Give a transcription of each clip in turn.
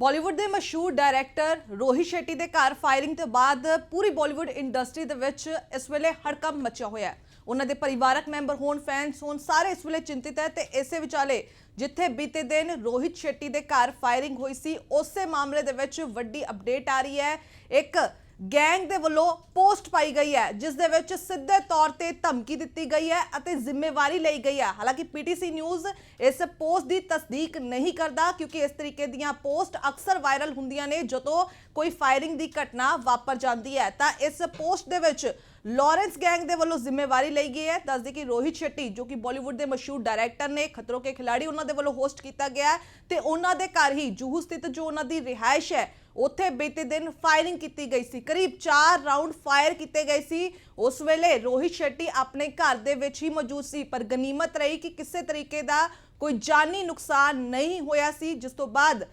ਬਾਲੀਵੁੱਡ ਦੇ ਮਸ਼ਹੂਰ ਡਾਇਰੈਕਟਰ ਰੋਹਿਤ ਸ਼ੈਟੀ ਦੇ ਘਰ ਫਾਇਰਿੰਗ ਤੋਂ ਬਾਅਦ ਪੂਰੀ ਬਾਲੀਵੁੱਡ ਇੰਡਸਟਰੀ ਦੇ ਵਿੱਚ ਇਸ ਵੇਲੇ ਹੜਕੰਪ ਮਚਿਆ ਹੋਇਆ ਹੈ। ਉਹਨਾਂ ਦੇ ਪਰਿਵਾਰਕ ਮੈਂਬਰ ਹੋਣ ਫੈਨਸ ਹੋਣ, ਸਾਰੇ ਇਸ ਵੇਲੇ ਚਿੰਤਿਤ ਹੈ ਤੇ ਇਸੇ ਵਿਚਾਲੇ ਜਿੱਥੇ ਬੀਤੇ ਦਿਨ ਰੋਹਿਤ ਸ਼ੈਟੀ ਦੇ ਘਰ ਫਾਇਰਿੰਗ ਹੋਈ ਸੀ, ਉਸੇ ਮਾਮਲੇ ਦੇ ਵਿੱਚ ਵੱਡੀ ਅਪਡੇਟ ਆ ਰਹੀ ਹੈ। ਇੱਕ ਗੈਂਗ ਦੇ ਵੱਲੋਂ ਪੋਸਟ ਪਾਈ ਗਈ ਹੈ, ਜਿਸ ਦੇ ਵਿੱਚ ਸਿੱਧੇ ਤੌਰ ਤੇ ਧਮਕੀ ਦਿੱਤੀ ਗਈ ਹੈ ਅਤੇ ਜ਼ਿੰਮੇਵਾਰੀ ਲਈ ਗਈ ਹੈ। ਹਾਲਾਂਕਿ ਪੀਟੀਸੀ ਨਿਊਜ਼ ਇਸ ਪੋਸਟ ਦੀ ਤਸਦੀਕ ਨਹੀਂ ਕਰਦਾ, ਕਿਉਂਕਿ ਇਸ ਤਰੀਕੇ ਦੀਆਂ ਪੋਸਟ ਅਕਸਰ ਵਾਇਰਲ ਹੁੰਦੀਆਂ ਨੇ, ਜਦੋਂ ਕੋਈ ਫਾਇਰਿੰਗ ਦੀ ਘਟਨਾ ਵਾਪਰ ਜਾਂਦੀ ਹੈ। ਤਾਂ ਇਸ ਪੋਸਟ ਦੇ ਵਿੱਚ ਲਾਰੈਂਸ ਗੈਂਗ ਦੇ ਵੱਲੋਂ ਜ਼ਿੰਮੇਵਾਰੀ ਲਈ ਗਈ ਹੈ। ਦੱਸਦੇ ਕਿ ਰੋਹਿਤ ਸ਼ੈਟੀ, ਜੋ ਕਿ ਬਾਲੀਵੁੱਡ ਦੇ ਮਸ਼ਹੂਰ ਡਾਇਰੈਕਟਰ ਨੇ, ਖਤਰੋਂ ਕੇ ਖਿਲਾੜੀ ਉਹਨਾਂ ਦੇ ਵੱਲੋਂ ਹੋਸਟ ਕੀਤਾ ਗਿਆ ਹੈ ਤੇ ਉਹਨਾਂ ਦੇ ਘਰ ਹੀ ਜੂਹੂ ਸਥਿਤ ਜੋ ਉਹਨਾਂ ਦੀ ਰਿਹਾਇਸ਼ ਹੈ ਉੱਥੇ ਬੀਤੇ ਦਿਨ ਫਾਇਰਿੰਗ ਕੀਤੀ ਗਈ ਸੀ। ਕਰੀਬ 4 ਰਾਉਂਡ ਫਾਇਰ ਕੀਤੇ ਗਏ ਸੀ। ਉਸ ਵੇਲੇ ਰੋਹਿਤ ਸ਼ੈਟੀ ਆਪਣੇ ਘਰ ਦੇ ਵਿੱਚ ਹੀ ਮੌਜੂਦ ਸੀ, ਪਰ ਗਨੀਮਤ ਰਹੀ ਕਿ ਕਿਸੇ ਤਰੀਕੇ ਦਾ ਕੋਈ ਜਾਨੀ ਨੁਕਸਾਨ ਨਹੀਂ ਹੋਇਆ ਸੀ, ਜਿਸ ਤੋਂ ਬਾਅਦ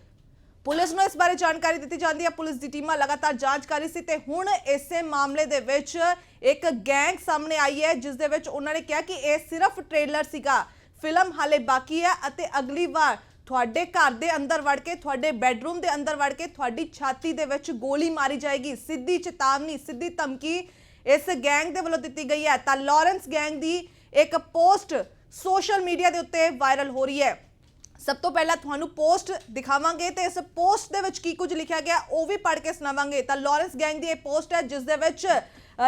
ਪੁਲਿਸ ਨੂੰ ਇਸ ਬਾਰੇ ਜਾਣਕਾਰੀ ਦਿੱਤੀ ਜਾਂਦੀ ਹੈ। ਪੁਲਿਸ ਦੀ ਟੀਮਾਂ ਲਗਾਤਾਰ ਜਾਂਚ ਕਰ ਰਹੀ ਸੀ ਤੇ ਹੁਣ ਇਸੇ ਮਾਮਲੇ ਦੇ ਵਿੱਚ ਇੱਕ ਗੈਂਗ ਸਾਹਮਣੇ ਆਈ ਹੈ, ਜਿਸ ਦੇ ਵਿੱਚ ਉਹਨਾਂ ਨੇ ਕਿਹਾ ਕਿ ਇਹ ਸਿਰਫ ਟ੍ਰੇਲਰ ਸੀਗਾ। ਫਿਲਮ ਹਾਲੇ ਬਾਕੀ ਹੈ ਅਤੇ ਅਗਲੀ ਵਾਰ ਤੁਹਾਡੇ ਘਰ ਦੇ ਅੰਦਰ ਵੜ ਕੇ, ਤੁਹਾਡੇ ਬੈੱਡਰੂਮ ਦੇ ਅੰਦਰ ਵੜ ਕੇ ਤੁਹਾਡੀ ਛਾਤੀ ਦੇ ਵਿੱਚ ਗੋਲੀ ਮਾਰੀ ਜਾਏਗੀ। ਸਿੱਧੀ ਚੇਤਾਵਨੀ, ਸਿੱਧੀ ਧਮਕੀ ਇਸ ਗੈਂਗ ਦੇ ਵੱਲੋਂ ਦਿੱਤੀ ਗਈ ਹੈ। ਤਾਂ ਲਾਰੈਂਸ ਗੈਂਗ ਦੀ ਇੱਕ ਪੋਸਟ ਸੋਸ਼ਲ ਮੀਡੀਆ ਦੇ ਉੱਤੇ ਵਾਇਰਲ ਹੋ ਰਹੀ ਹੈ। ਸਭ ਤੋਂ ਪਹਿਲਾਂ ਤੁਹਾਨੂੰ ਪੋਸਟ ਦਿਖਾਵਾਂਗੇ ਤੇ ਇਸ ਪੋਸਟ ਦੇ ਵਿੱਚ ਕੀ ਕੁਝ ਲਿਖਿਆ ਗਿਆ, ਉਹ ਵੀ ਪੜ੍ਹ ਕੇ ਸੁਣਾਵਾਂਗੇ। ਤਾਂ ਲਾਰੈਂਸ ਗੈਂਗ ਦੀ ਇਹ ਪੋਸਟ ਹੈ, ਜਿਸ ਦੇ ਵਿੱਚ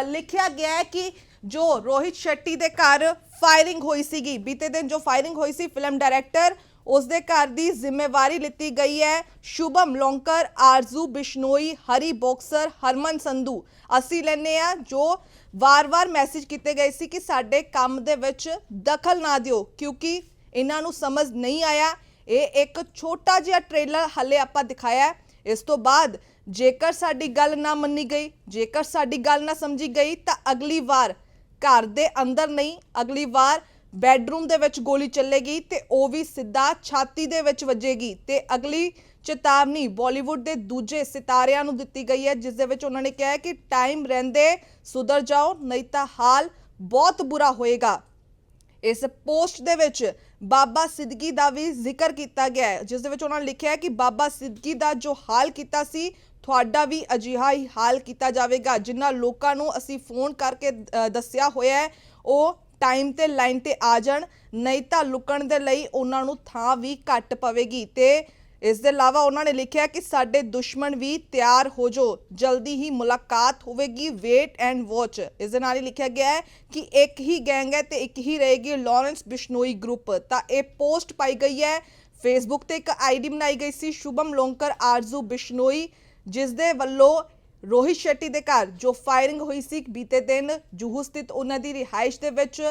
ਲਿਖਿਆ ਗਿਆ ਹੈ ਕਿ ਜੋ ਰੋਹਿਤ ਸ਼ੈਟੀ ਦੇ ਘਰ ਫਾਇਰਿੰਗ ਹੋਈ ਸੀਗੀ, ਬੀਤੇ ਦਿਨ ਜੋ ਫਾਇਰਿੰਗ ਹੋਈ ਸੀ ਫਿਲਮ ਡਾਇਰੈਕਟਰ ਉਸ ਦੇ ਘਰ ਦੀ ਜ਼ਿੰਮੇਵਾਰੀ ਲਿੱਤੀ ਗਈ ਹੈ। ਸ਼ੁਭਮ ਲੌਂਕਰ, ਆਰਜ਼ੂ ਬਿਸ਼ਨੋਈ, ਹਰੀ ਬੌਕਸਰ, ਹਰਮਨ ਸੰਧੂ। ਅਸੀਂ ਲੈਨੇ ਆ ਜੋ ਵਾਰ-ਵਾਰ ਮੈਸੇਜ ਕੀਤੇ ਗਏ ਸੀ ਕਿ ਸਾਡੇ ਕੰਮ ਦੇ ਵਿੱਚ ਦਖਲ ਨਾ ਦਿਓ, ਕਿਉਂਕਿ ਇਹਨਾਂ ਨੂੰ ਸਮਝ ਨਹੀਂ ਆਇਆ। ਇਹ ਇੱਕ ਛੋਟਾ ਜਿਹਾ ਟ੍ਰੇਲਰ ਹੱਲੇ ਆਪਾਂ ਦਿਖਾਇਆ ਇਸ ਤੋਂ ਬਾਅਦ ਜੇਕਰ ਸਾਡੀ ਗੱਲ ਨਾ ਮੰਨੀ ਗਈ, ਜੇਕਰ ਸਾਡੀ ਗੱਲ ਨਾ ਸਮਝੀ ਗਈ, ਤਾਂ ਅਗਲੀ ਵਾਰ ਘਰ ਦੇ ਅੰਦਰ ਨਹੀਂ, ਅਗਲੀ ਵਾਰ ਬੈੱਡਰੂਮ ਦੇ ਵਿੱਚ ਗੋਲੀ ਚੱਲੇਗੀ ਤੇ ਉਹ ਵੀ ਸਿੱਧਾ ਛਾਤੀ ਦੇ ਵਿੱਚ ਵੱਜੇਗੀ ਤੇ ਅਗਲੀ ਚੇਤਾਵਨੀ ਬਾਲੀਵੁੱਡ ਦੇ ਦੂਜੇ ਸਿਤਾਰਿਆਂ ਨੂੰ ਦਿੱਤੀ ਗਈ ਹੈ, ਜਿਸ ਦੇ ਵਿੱਚ ਉਹਨਾਂ ਨੇ ਕਿਹਾ ਹੈ ਕਿ ਟਾਈਮ ਰਹਿੰਦੇ, ਸੁਧਰ ਜਾਓ, ਨਹੀਂ ਤਾਂ ਹਾਲ ਬਹੁਤ ਬੁਰਾ ਹੋਏਗਾ। ਇਸ ਪੋਸਟ ਦੇ ਵਿੱਚ ਬਾਬਾ ਸਿੱਦਕੀ ਦਾ ਵੀ ਜ਼ਿਕਰ ਕੀਤਾ ਗਿਆ ਹੈ, ਜਿਸ ਦੇ ਵਿੱਚ ਉਹਨਾਂ ਨੇ ਲਿਖਿਆ ਹੈ ਕਿ ਬਾਬਾ ਸਿੱਦਕੀ ਦਾ ਜੋ ਹਾਲ ਕੀਤਾ ਸੀ, ਤੁਹਾਡਾ ਵੀ ਅਜਿਹਾ ਹੀ ਹਾਲ ਕੀਤਾ ਜਾਵੇਗਾ ਜਿਨ੍ਹਾਂ ਲੋਕਾਂ ਨੂੰ ਅਸੀਂ ਫੋਨ ਕਰਕੇ ਦੱਸਿਆ ਹੋਇਆ ਹੈ, ਉਹ ਟਾਈਮ ਤੇ ਲਾਈਨ ਤੇ ਆ ਜਾਣ, ਨਹੀਂ ਤਾਂ ਲੁਕਣ ਦੇ ਲਈ ਉਹਨਾਂ ਨੂੰ ਥਾਂ ਵੀ ਘੱਟ ਪਵੇਗੀ। ਤੇ ਇਸ ਦੇ ਇਲਾਵਾ ਉਹਨਾਂ ਨੇ ਲਿਖਿਆ ਕਿ ਸਾਡੇ ਦੁਸ਼ਮਣ ਵੀ ਤਿਆਰ ਹੋ ਜੋ, ਜਲਦੀ ਹੀ ਮੁਲਾਕਾਤ ਹੋਵੇਗੀ ਵੇਟ ਐਂਡ ਵਾਚ ਇਸ ਦੇ ਨਾਲ ਹੀ ਲਿਖਿਆ ਗਿਆ ਹੈ ਕਿ ਇੱਕ ਹੀ ਗੈਂਗ ਹੈ ਤੇ ਇੱਕ ਹੀ ਰਹੇਗੀ ਲਾਰੈਂਸ ਬਿਸ਼ਨੋਈ ਗਰੁੱਪ ਤਾਂ ਇਹ ਪੋਸਟ ਪਾਈ ਗਈ ਹੈ। ਫੇਸਬੁੱਕ ਤੇ ਇੱਕ ਆਈਡੀ ਬਣਾਈ ਗਈ ਸੀ, ਸ਼ੁਭਮ ਲੋਂਕਰ, ਆਰਜ਼ੂ ਬਿਸ਼ਨੋਈ, ਜਿਸ ਦੇ ਵੱਲੋਂ ਰੋਹਿਤ ਸ਼ੈਟੀ ਦੇ ਘਰ, ਜੋ ਫਾਇਰਿੰਗ ਹੋਈ ਸੀ ਬੀਤੇ ਦਿਨ ਜੂਹੂ ਸਥਿਤ ਉਹਨਾਂ ਦੀ ਰਿਹਾਇਸ਼ ਦੇ ਵਿੱਚ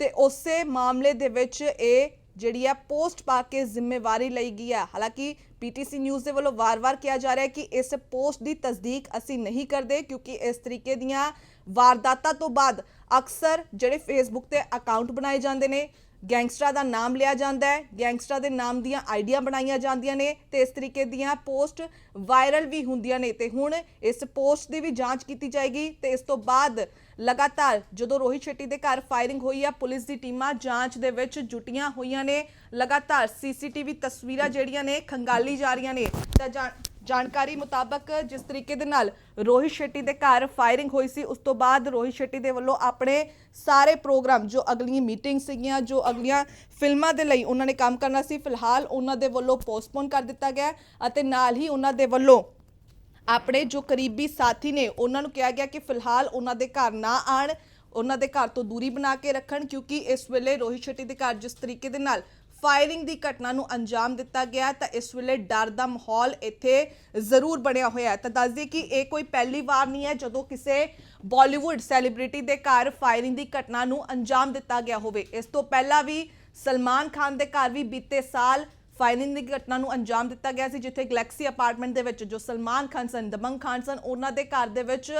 ਤੇ ਉਸੇ ਮਾਮਲੇ ਦੇ ਵਿੱਚ ਇਹ ਜਿਹੜੀ ਆ ਪੋਸਟ ਪਾ ਕੇ ਜ਼ਿੰਮੇਵਾਰੀ ਲਈ ਗਈ ਹੈ ਹਾਲਾਂਕਿ ਪੀਟੀਸੀ ਨਿਊਜ਼ ਦੇ ਵੱਲੋਂ ਵਾਰ-ਵਾਰ ਕਿਹਾ ਜਾ ਰਿਹਾ ਹੈ ਕਿ ਇਸ ਪੋਸਟ ਦੀ ਤਸਦੀਕ ਅਸੀਂ ਨਹੀਂ ਕਰਦੇ ਕਿਉਂਕਿ ਇਸ ਤਰੀਕੇ ਦੀਆਂ ਵਾਰਦਾਤਾਂ ਤੋਂ ਬਾਅਦ ਅਕਸਰ ਜਿਹੜੇ ਫੇਸਬੁੱਕ ਤੇ ਅਕਾਊਂਟ ਬਣਾਏ ਜਾਂਦੇ ਨੇ ਗੈਂਗਸਟਰਾਂ ਦਾ ਨਾਮ ਲਿਆ ਜਾਂਦਾ ਹੈ। ਗੈਂਗਸਟਰਾਂ ਦੇ ਨਾਮ ਦੀਆਂ ਆਈਡੀਆਂ ਬਣਾਈਆਂ ਜਾਂਦੀਆਂ ਨੇ ਤੇ ਇਸ ਤਰੀਕੇ ਦੀਆਂ ਪੋਸਟ ਵਾਇਰਲ ਵੀ ਹੁੰਦੀਆਂ ਨੇ ਤੇ ਹੁਣ ਇਸ ਪੋਸਟ ਦੀ ਵੀ ਜਾਂਚ ਕੀਤੀ ਜਾਏਗੀ ਤੇ ਇਸ ਤੋਂ ਬਾਅਦ ਲਗਾਤਾਰ ਜਦੋਂ ਰੋਹਿਤ ਸ਼ੈਟੀ ਦੇ ਘਰ ਫਾਇਰਿੰਗ ਹੋਈ ਆ, ਪੁਲਿਸ ਦੀ ਟੀਮਾਂ ਜਾਂਚ ਦੇ ਵਿੱਚ ਜੁਟੀਆਂ ਹੋਈਆਂ ਨੇ। ਲਗਾਤਾਰ ਸੀਸੀਟੀਵੀ ਤਸਵੀਰਾਂ ਜਿਹੜੀਆਂ ਨੇ ਖੰਗਾਲੀ ਜਾ ਰਹੀਆਂ ਨੇ। ਤਾਂ ਜਾਣ- ਜਾਣਕਾਰੀ ਮੁਤਾਬਕ ਜਿਸ ਤਰੀਕੇ ਦੇ ਨਾਲ ਰੋਹਿਤ ਸ਼ੈਟੀ ਦੇ ਘਰ ਫਾਇਰਿੰਗ ਹੋਈ ਸੀ, ਉਸ ਤੋਂ ਬਾਅਦ ਰੋਹਿਤ ਸ਼ੈਟੀ ਦੇ ਵੱਲੋਂ ਆਪਣੇ ਸਾਰੇ ਪ੍ਰੋਗਰਾਮ, ਜੋ ਅਗਲੀਆਂ ਮੀਟਿੰਗ ਸੀਗੀਆਂ, ਜੋ ਅਗਲੀਆਂ ਫਿਲਮਾਂ ਦੇ ਲਈ ਉਹਨਾਂ ਨੇ ਕੰਮ ਕਰਨਾ ਸੀ, ਫਿਲਹਾਲ ਉਹਨਾਂ ਦੇ ਵੱਲੋਂ ਪੋਸਟਪੋਨ ਕਰ ਦਿੱਤਾ ਗਿਆ ਅਤੇ ਨਾਲ ਹੀ ਉਹਨਾਂ ਦੇ ਵੱਲੋਂ ਆਪਣੇ ਜੋ ਕਰੀਬੀ ਸਾਥੀ ਨੇ, ਉਹਨਾਂ ਨੂੰ ਕਿਹਾ ਗਿਆ ਕਿ ਫਿਲਹਾਲ ਉਹਨਾਂ ਦੇ ਘਰ ਨਾ ਆਣ ਉਹਨਾਂ ਦੇ ਘਰ ਤੋਂ ਦੂਰੀ ਬਣਾ ਕੇ ਰੱਖਣ, ਕਿਉਂਕਿ ਇਸ ਵੇਲੇ ਰੋਹਿਤ ਸ਼ੈਟੀ ਦੇ ਘਰ ਜਿਸ ਤਰੀਕੇ ਦੇ ਨਾਲ ਫਾਇਰਿੰਗ ਦੀ ਘਟਨਾ ਨੂੰ ਅੰਜਾਮ ਦਿੱਤਾ ਗਿਆ ਤਾਂ ਇਸ ਵੇਲੇ ਡਰ ਦਾ ਮਾਹੌਲ ਇੱਥੇ ਜ਼ਰੂਰ ਬਣਿਆ ਹੋਇਆ ਹੈ। ਤਾਂ ਦੱਸ ਦਈਏ ਕਿ ਇਹ ਕੋਈ ਪਹਿਲੀ ਵਾਰ ਨਹੀਂ ਹੈ, ਜਦੋਂ ਕਿਸੇ ਬਾਲੀਵੁੱਡ ਸੈਲੀਬ੍ਰਿਟੀ ਦੇ ਘਰ ਫਾਇਰਿੰਗ ਦੀ ਘਟਨਾ ਨੂੰ ਅੰਜਾਮ ਦਿੱਤਾ ਗਿਆ ਹੋਵੇ। ਇਸ ਤੋਂ ਪਹਿਲਾਂ ਵੀ ਸਲਮਾਨ ਖਾਨ ਦੇ ਘਰ ਵੀ ਬੀਤੇ ਸਾਲ ਫਾਇਰਿੰਗ ਦੀ ਘਟਨਾ ਨੂੰ ਅੰਜਾਮ ਦਿੱਤਾ ਗਿਆ ਸੀ, ਜਿੱਥੇ ਗਲੈਕਸੀ ਅਪਾਰਟਮੈਂਟ ਦੇ ਵਿੱਚ ਜੋ ਸਲਮਾਨ ਖਾਨ ਸਨ ਦਮੰਗ ਖਾਨ ਸਨ, ਉਹਨਾਂ ਦੇ ਘਰ ਦੇ ਵਿੱਚ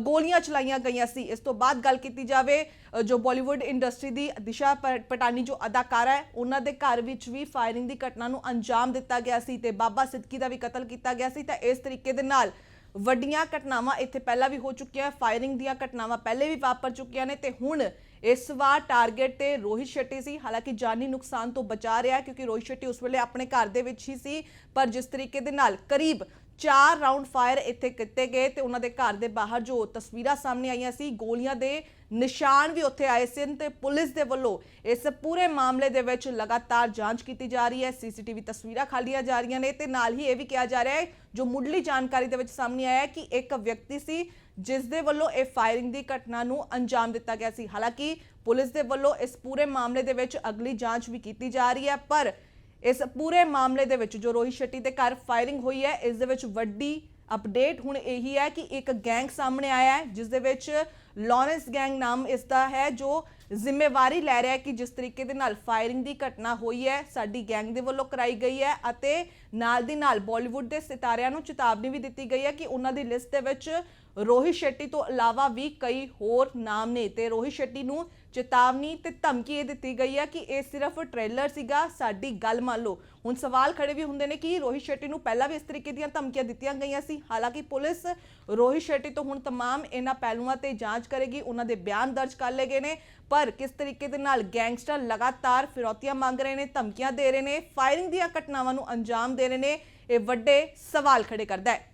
ਗੋਲੀਆਂ ਚਲਾਈਆਂ ਗਈਆਂ ਸੀ। ਇਸ ਤੋਂ ਬਾਅਦ ਗੱਲ ਕੀਤੀ ਜਾਵੇ ਜੋ ਬਾਲੀਵੁੱਡ ਇੰਡਸਟਰੀ ਦੀ ਦਿਸ਼ਾ ਪ- ਪਟਾਨੀ ਜੋ ਅਦਾਕਾਰਾ ਹੈ, ਉਹਨਾਂ ਦੇ ਘਰ ਵਿੱਚ ਵੀ ਫਾਇਰਿੰਗ ਦੀ ਘਟਨਾ ਨੂੰ ਅੰਜਾਮ ਦਿੱਤਾ ਗਿਆ ਸੀ ਤੇ ਬਾਬਾ ਸਿੱਦਕੀ ਦਾ ਵੀ ਕਤਲ ਕੀਤਾ ਗਿਆ ਸੀ। ਤਾਂ ਇਸ ਤਰੀਕੇ ਦੇ ਨਾਲ ਵੱਡੀਆਂ ਘਟਨਾਵਾਂ ਇੱਥੇ ਪਹਿਲਾਂ ਵੀ ਹੋ ਚੁੱਕੀਆਂ, ਫਾਇਰਿੰਗ ਦੀਆਂ ਘਟਨਾਵਾਂ ਪਹਿਲੇ ਵੀ ਵਾਪਰ ਚੁੱਕੀਆਂ ਨੇ ਤੇ ਹੁਣ ਇਸ ਵਾਰ ਟਾਰਗੇਟ ਤੇ ਰੋਹਿਤ ਸ਼ੈਟੀ ਸੀ। ਹਾਲਾਂਕਿ ਜਾਨੀ ਨੁਕਸਾਨ ਤੋਂ ਬਚਾ ਰਿਹਾ ਕਿਉਂਕਿ ਰੋਹਿਤ ਸ਼ੈਟੀ ਉਸ ਵੇਲੇ ਆਪਣੇ ਘਰ ਦੇ ਵਿੱਚ ਹੀ ਸੀ, ਪਰ ਜਿਸ ਤਰੀਕੇ ਦੇ ਨਾਲ ਕਰੀਬ ਚਾਰ ਰਾਉਂਡ ਫਾਇਰ ਇੱਥੇ ਕੀਤੇ ਗਏ ਤੇ ਉਹਨਾਂ ਦੇ ਘਰ ਦੇ ਬਾਹਰ ਜੋ ਤਸਵੀਰਾਂ ਸਾਹਮਣੇ ਆਈਆਂ ਸੀ, ਗੋਲੀਆਂ ਦੇ ਨਿਸ਼ਾਨ ਵੀ ਉੱਥੇ ਆਏ ਸਨ ਤੇ ਪੁਲਿਸ ਦੇ ਵੱਲੋਂ ਇਸ ਪੂਰੇ ਮਾਮਲੇ ਦੇ ਵਿੱਚ ਲਗਾਤਾਰ ਜਾਂਚ ਕੀਤੀ ਜਾ ਰਹੀ ਹੈ। ਸੀਸੀਟੀਵੀ ਤਸਵੀਰਾਂ ਖਾਲੀਆਂ ਜਾ ਰਹੀਆਂ ਨੇ ਤੇ ਨਾਲ ਹੀ ਇਹ ਵੀ ਕਿਹਾ ਜਾ ਰਿਹਾ ਹੈ, ਜੋ ਮੁੱਢਲੀ ਜਾਣਕਾਰੀ ਦੇ ਵਿੱਚ ਸਾਹਮਣੇ ਆਇਆ ਹੈ ਕਿ ਇੱਕ ਵਿਅਕਤੀ ਸੀ ਜਿਸ ਦੇ ਵੱਲੋਂ ਇਹ ਫਾਇਰਿੰਗ ਦੀ ਘਟਨਾ ਨੂੰ ਅੰਜਾਮ ਦਿੱਤਾ ਗਿਆ ਸੀ। ਹਾਲਾਂਕਿ ਪੁਲਿਸ ਦੇ ਵੱਲੋਂ ਇਸ ਪੂਰੇ ਮਾਮਲੇ ਦੇ ਵਿੱਚ ਅਗਲੀ ਜਾਂਚ ਵੀ ਕੀਤੀ ਜਾ ਰਹੀ ਹੈ, ਪਰ ਇਸ ਪੂਰੇ ਮਾਮਲੇ ਦੇ ਵਿੱਚ ਜੋ ਰੋਹਿਤ ਸ਼ੈਟੀ ਦੇ ਘਰ ਫਾਇਰਿੰਗ ਹੋਈ ਹੈ, ਇਸ ਦੇ ਵਿੱਚ ਵੱਡੀ ਅਪਡੇਟ ਹੁਣ ਇਹੀ ਹੈ ਕਿ ਇੱਕ ਗੈਂਗ ਸਾਹਮਣੇ ਆਇਆ ਹੈ, ਜਿਸ ਦੇ ਵਿੱਚ ਲਾਰੈਂਸ ਗੈਂਗ ਨਾਮ ਇਸ ਦਾ ਹੈ, ਜੋ ਜ਼ਿੰਮੇਵਾਰੀ ਲੈ ਰਿਹਾ ਹੈ ਕਿ ਜਿਸ ਤਰੀਕੇ ਦੇ ਨਾਲ ਫਾਇਰਿੰਗ ਦੀ ਘਟਨਾ ਹੋਈ ਹੈ ਸਾਡੀ ਗੈਂਗ ਦੇ ਵੱਲੋਂ ਕਰਾਈ ਗਈ ਹੈ ਅਤੇ ਨਾਲ ਦੀ ਨਾਲ ਬਾਲੀਵੁੱਡ ਦੇ ਸਿਤਾਰਿਆਂ ਨੂੰ ਚੇਤਾਵਨੀ ਵੀ ਦਿੱਤੀ ਗਈ ਹੈ ਕਿ ਉਹਨਾਂ ਦੀ ਲਿਸਟ ਦੇ ਵਿੱਚ ਰੋਹਿਤ ਸ਼ੈਟੀ ਤੋਂ ਇਲਾਵਾ ਵੀ ਕਈ ਹੋਰ ਨਾਮ ਨੇ ਤੇ ਰੋਹਿਤ ਸ਼ੈਟੀ ਨੂੰ ਚੇਤਾਵਨੀ ਤੇ ਧਮਕੀ ਇਹ ਦਿੱਤੀ ਗਈ ਹੈ ਕਿ ਇਹ ਸਿਰਫ ਟ੍ਰੇਲਰ ਸੀਗਾ ਸਾਡੀ ਗੱਲ ਮੰਨ ਲਓ ਹੁਣ ਸਵਾਲ ਖੜੇ ਵੀ ਹੁੰਦੇ ਨੇ ਕਿ ਰੋਹਿਤ ਸ਼ੈਟੀ ਨੂੰ ਪਹਿਲਾਂ ਵੀ ਇਸ ਤਰੀਕੇ ਦੀਆਂ ਧਮਕੀਆਂ ਦਿੱਤੀਆਂ ਗਈਆਂ ਸੀ ਹਾਲਾਂਕਿ ਪੁਲਿਸ ਰੋਹਿਤ ਸ਼ੈਟੀ ਤੋਂ ਹੁਣ तमाम ਇਹਨਾਂ ਪਹਿਲੂਆਂ ਤੇ ਜਾਂਚ ਕਰੇਗੀ ਉਹਨਾਂ ਦੇ ਬਿਆਨ ਦਰਜ ਕਰ ਲਏ ਗਏ ਨੇ ਪਰ ਕਿਸ ਤਰੀਕੇ ਦੇ ਨਾਲ ਗੈਂਗਸਟਰ ਲਗਾਤਾਰ ਫਿਰੌਤੀਆਂ ਮੰਗ ਰਹੇ ਨੇ, ਧਮਕੀਆਂ ਦੇ ਰਹੇ ਨੇ ਫਾਇਰਿੰਗ ਦੀਆਂ ਘਟਨਾਵਾਂ ਨੂੰ ਅੰਜਾਮ ਦੇ ਰਹੇ ਨੇ, ਇਹ ਵੱਡੇ ਸਵਾਲ ਖੜੇ ਕਰਦਾ ਹੈ।